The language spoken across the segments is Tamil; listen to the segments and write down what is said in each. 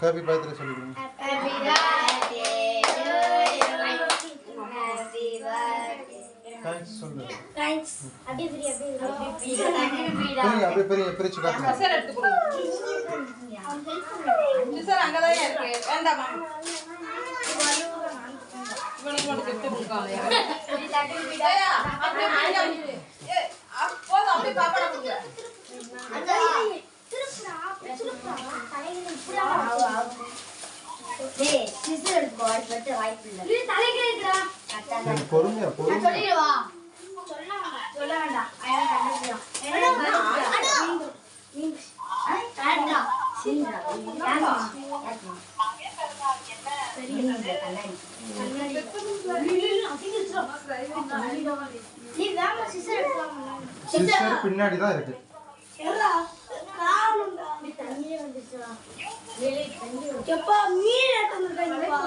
ஹாப்பி பர்த்டே சொல்லிடுங்க. Happy தேங்க்ஸ் சொல்லு அப்படியே அப்படியே பெரிய அப்படியே பெரிய பிரிச்சு காட்டுங்க. சார் எடுத்து கொடுங்க சார் அங்கதான் இருக்கு. வேண்டாமா? இவனுக்கு மட்டும் gift கொடுக்காமலையா? அப்படியே பிடிங்க, அப்படியே. ஏய், அப்~ போதும், அப்படியே பாப்பாடை கொடுங்க. டேய், scissor எடுத்துக்கோ, அது பட்டு வாய்ப்பு இல்ல. எனக்கு பொறுமையா பொறுமையா. சொல்ல வேண்டாம். அவன் கண்டுபிடிக்கிறான். எப்பா, மீன் எடுத்து வந்திருக்காங்கப்பா.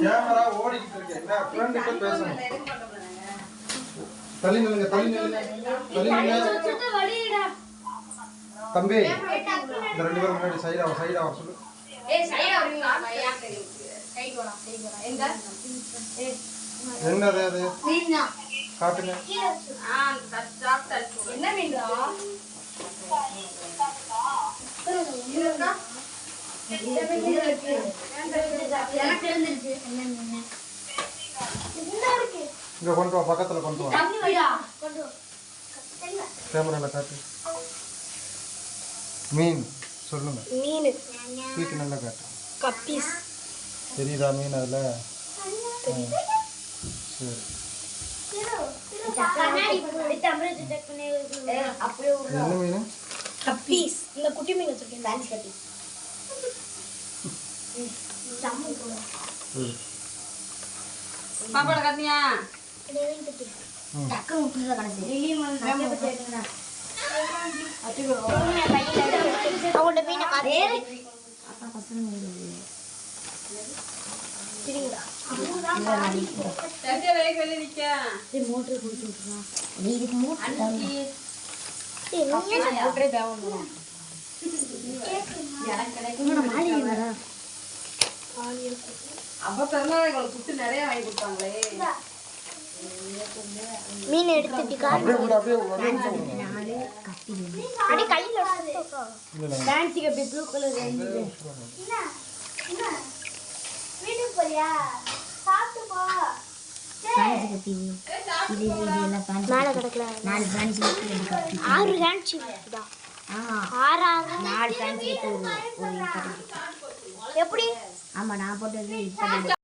கேமரா ஓடிக்கிட்டு இருக்கு என்ன ஃப்ரெண்ட் கிட்ட பேசணும் தள்ளி நில்லுங்க தள்ளி நில்லுங்க தள்ளி நில்லுங்க சுட்டு வலிடா. தம்பி இந்த ரெண்டு பேரும் முன்னாடி சைடா சைடா வர சொல்லு ஏய், வரீங்களா? தெரியும்? எங்க? என்னது அது. காட்டுங்க ஆ, சாப்பிட்டாச்சு. என்ன மீன்டா? இது இருக்கா? எனக்கு தெரிஞ்சிருச்சு. என்ன மீன்? இந்த இருக்கு. இங்க கொண்டு வா பக்கத்துல கொண்டு வா. தண்ணி வைடா. கொண்டு வா. கேமரால காட்டு. மீன் சொல்லுங்க. மீன். தூக்கி நல்லா காட்டு. கப்பீஸ். தெரியுதா மீன் அதுல. சரி. என்ன மீன் கப்பீஸ் இந்த குட்டி மீன் வச்சிருக்கேன் டான்ஸ் கப்பீஸ் சரி பாப்பாடை காட்டினியா? டக்கு முட்டுல கடைசி அவங்களோட மீனை காட்டு சட்டியை வேக வெளிய நிக்க. அப்ப பிறந்தநாள் எங்களுக்கு புட்டு நிறைய வாங்கி கொடுத்தாங்களே மீன் எடுத்துட்டு அப்படியே விடு அப்படியே விடு, அப்படியே விடு. அடி கையில இல்ல, இல்ல. டான்ஸ் கப்பி ப்ளூ கலர் வீட்டுக்கு போறியா? சாப்பிட்டு போ. மேல கிடக்கல ஆறு ஃபேன்சி ஆறு ஆறு நாலு ஃபேன்சி ஒரு ஒரு எப்படி? આમાં ના પડે